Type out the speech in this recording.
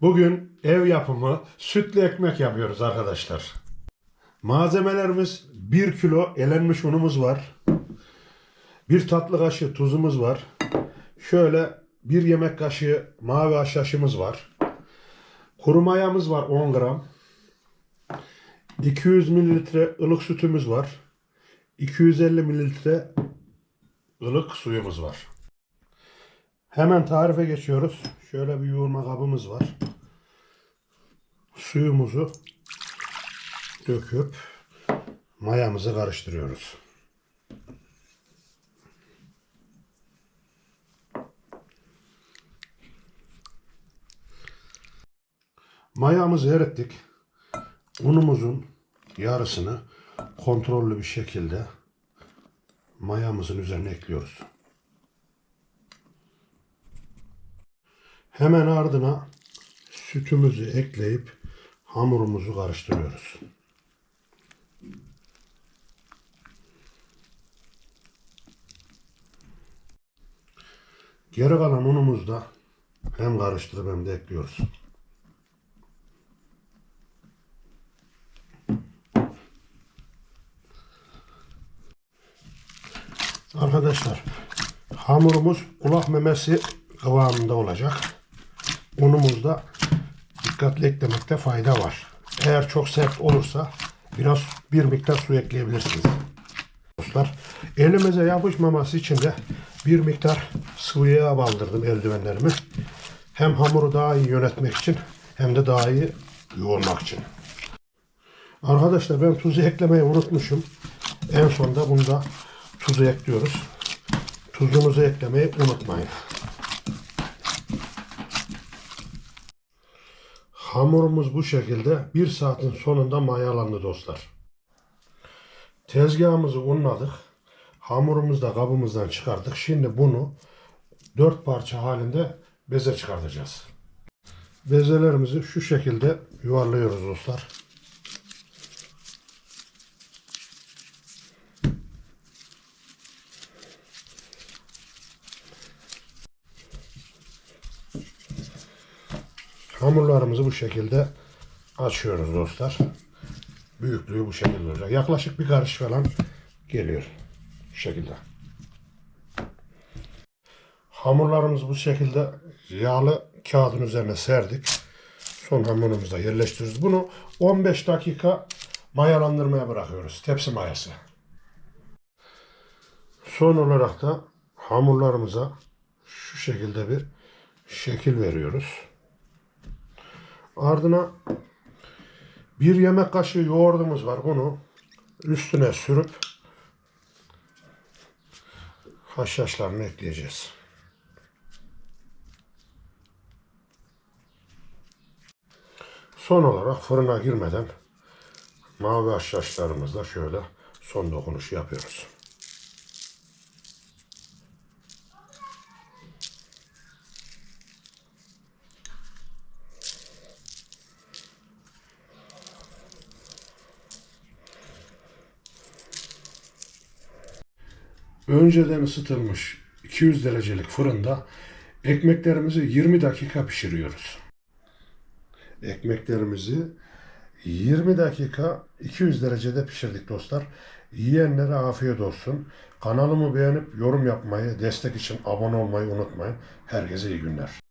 Bugün ev yapımı sütlü ekmek yapıyoruz arkadaşlar. Malzemelerimiz 1 kilo elenmiş unumuz var. 1 tatlı kaşığı tuzumuz var. Şöyle 1 yemek kaşığı mavi haşhaşımız var. Kuru mayamız var 10 gram. 200 mililitre ılık sütümüz var. 250 mililitre ılık suyumuz var. Hemen tarife geçiyoruz. Şöyle bir yoğurma kabımız var. Suyumuzu döküp mayamızı karıştırıyoruz. Mayamızı erittik. Unumuzun yarısını kontrollü bir şekilde mayamızın üzerine ekliyoruz. Hemen ardına sütümüzü ekleyip hamurumuzu karıştırıyoruz. Geri kalan unumuzu da hem karıştırıp hem de ekliyoruz. Arkadaşlar hamurumuz kulak memesi kıvamında olacak. Unumuz da dikkatli eklemekte fayda var. Eğer çok sert olursa biraz bir miktar su ekleyebilirsiniz. Dostlar elimize yapışmaması için de bir miktar sıvı yağ baldırdım eldivenlerimi. Hem hamuru daha iyi yönetmek için hem de daha iyi yoğurmak için. Arkadaşlar ben tuzu eklemeyi unutmuşum. En sonda bunda tuzu ekliyoruz. Tuzumuzu eklemeyi unutmayın. Hamurumuz bu şekilde bir saatin sonunda mayalandı dostlar. Tezgahımızı unladık. Hamurumuzu da kabımızdan çıkardık. Şimdi bunu dört parça halinde beze çıkartacağız. Bezelerimizi şu şekilde yuvarlıyoruz dostlar. Hamurlarımızı bu şekilde açıyoruz dostlar. Büyüklüğü bu şekilde olacak. Yaklaşık bir karış falan geliyor. Bu şekilde. Hamurlarımızı bu şekilde yağlı kağıdın üzerine serdik. Son hamurumuzu da yerleştiriyoruz. Bunu 15 dakika mayalandırmaya bırakıyoruz. Tepsi mayası. Son olarak da hamurlarımıza şu şekilde bir şekil veriyoruz. Ardına bir yemek kaşığı yoğurdumuz var. Bunu üstüne sürüp haşhaşlarını ekleyeceğiz. Son olarak fırına girmeden mavi haşhaşlarımızla şöyle son dokunuş yapıyoruz. Önceden ısıtılmış 200 derecelik fırında ekmeklerimizi 20 dakika pişiriyoruz. Ekmeklerimizi 20 dakika 200 derecede pişirdik dostlar. Yiyenlere afiyet olsun. Kanalımı beğenip yorum yapmayı, destek için abone olmayı unutmayın. Herkese iyi günler.